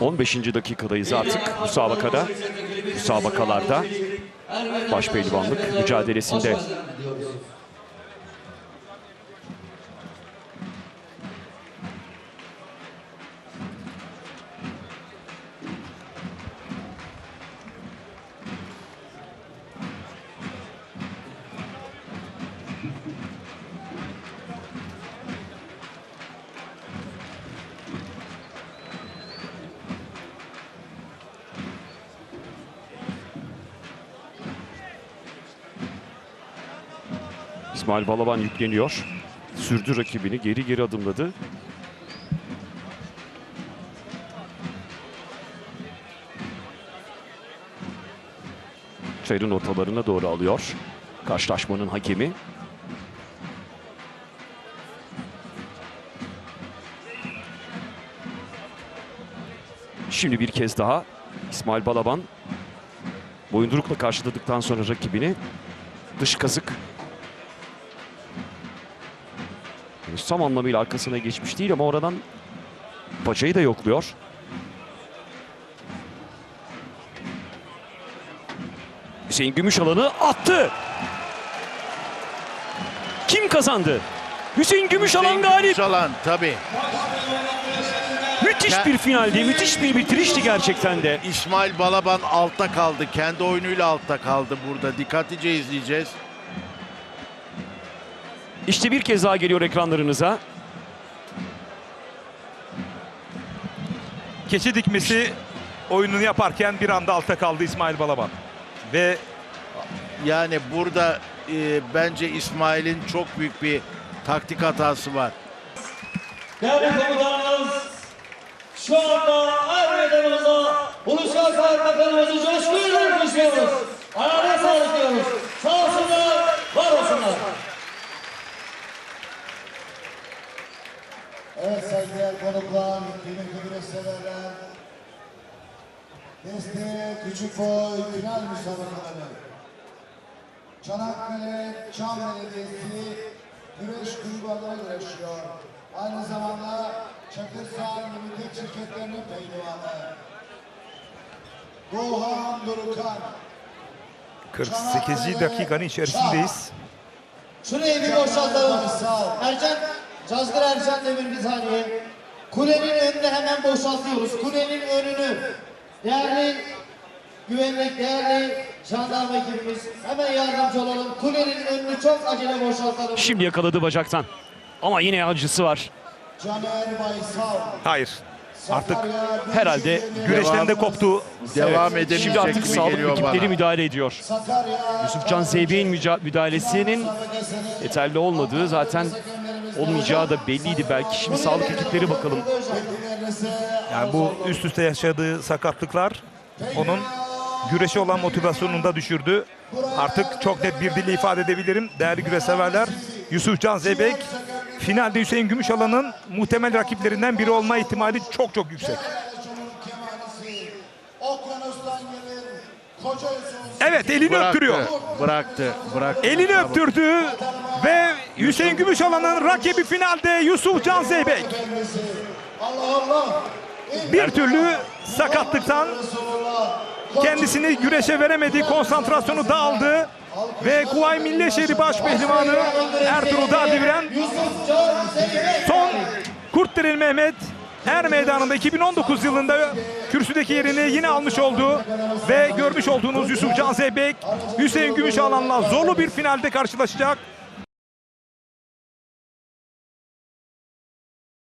15. dakikadayız artık müsabakada. Müsabakalarda başpehlivanlık mücadelesinde. İsmail Balaban yükleniyor. Sürdü rakibini, geri geri adımladı. Çayırın ortalarına doğru alıyor. Karşılaşmanın hakemi. Şimdi bir kez daha İsmail Balaban boyundurukla karşıladıktan sonra rakibini dış kazık Henüz tam anlamıyla arkasına geçmiş değil ama oradan paçayı da yokluyor. Hüseyin Gümüşalan'ı attı. Kim kazandı? Hüseyin Gümüşalan galip. Çalan tabii. Müthiş bir finaldi, müthiş bir bitirişti gerçekten de. İsmail Balaban altta kaldı. Kendi oyunuyla altta kaldı burada. Dikkatlice izleyeceğiz. İşte bir kez daha geliyor ekranlarınıza. Keçi dikmesi oyununu yaparken bir anda altta kaldı İsmail Balaban. Ve Yani burada e, bence İsmail'in çok büyük bir taktik hatası var. Değerli komutanımız, şu anda er meydanımıza Ulusal Kaymakamımızı coşkuyla alkışlıyoruz. Ayağına konuklar, kıymetli severler. Deste Küçük Boy final müsabakaları. Çanakkale Çam Belediyesi güreş kulübü adına güreşiyor. Aynı zamanda Çakırsan Limited şirketlerinin pehlivanı. Doğan Durukan. 48. dakikanın içerisindeyiz. Şurayı bir boşaltalım. Ercan, Cazgır Ercan Demir bir saniye. Kulenin önünü hemen boşaltıyoruz. Kulenin önünü. Değerli güvenlik, değerli jandarma ekibimiz hemen yardımcı olalım. Kulenin önünü çok acele boşaltalım. Şimdi yakaladı bacaktan. Ama yine acısı var. Caner Baysal. Hayır. Artık herhalde Büyükşehir güreşten de Devam- koptu. Devam Şimdi edemeyecek artık gibi sağlık geliyor ekipleri bana. müdahale ediyor. Sakarya Yusufcan Zeybek'in müca- müdahalesinin yeterli olmadığı zaten olmayacağı da belliydi belki. Şimdi sağlık ekipleri bakalım. Yani bu üst üste yaşadığı sakatlıklar onun güreşe olan motivasyonunu da düşürdü. Artık çok net bir dille ifade edebilirim. Değerli güreş severler. Yusuf Can Zeybek finalde Hüseyin Gümüşalan'ın muhtemel rakiplerinden biri olma ihtimali çok çok yüksek. Evet elini Bıraktı, öptürüyor. bıraktı, bıraktı. Elini öptürdü ve Hüseyin Gümüşalan'ın rakibi finalde Yusuf Can Zeybek. Allah Allah. Bir türlü sakatlıktan kendisini güreşe veremedi, konsantrasyonu dağıldı ve Kuvayi Milli Şehri Baş Pehlivanı Ertuğrul Zeybek. son Kurtdereli Mehmet Er Meydanı'nda 2019 yılında kürsüdeki yerini yine almış oldu ve görmüş olduğunuz Yusuf Can Zeybek Hüseyin Gümüşalan'la zorlu bir finalde karşılaşacak.